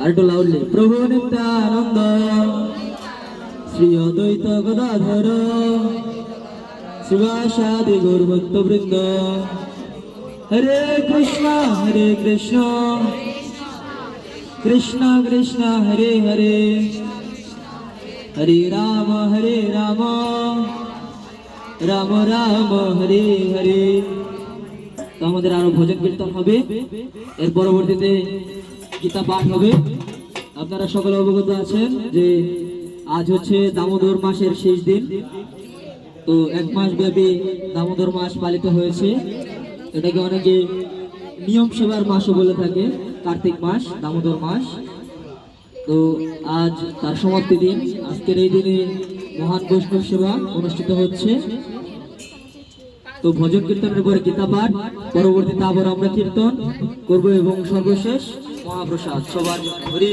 আর একটু লাউডলি প্রভু নিত্যানন্দ, শ্রী অদ্বৈত গদাধর শিবাসাদি গৌরভক্ত বৃন্দ, হরে কৃষ্ণ হরে কৃষ্ণ কৃষ্ণ কৃষ্ণ, হরে হরে হরে রাম হরে রাম রাম রাম, হরে হরে। তো আমাদের আরও ভোজন কীর্তন হবে। এর পরবর্তীতে গীতা পাঠ হবে। আপনারা সকলে অবগত আছেন যে আজ হচ্ছে দামোদর মাসের শেষ দিন। তো এক মাস ব্যাপী দামোদর মাস পালিত হয়েছে। এটাকে অনেকে নিয়ম সেবার মাসও বলে থাকে, কার্তিক মাস, দামোদর মাস। তো আজ তার সমাপ্তি দিন। আজকের এই দিনে মহান বৈষ্ণব সেবা অনুষ্ঠিত হচ্ছে। তো ভজন কীর্তনের পরে গীতা পাঠ পরবর্তীতে আবার আমরা কীর্তন করব এবং সর্বশেষ মহাপ্রসাদ সবার হরি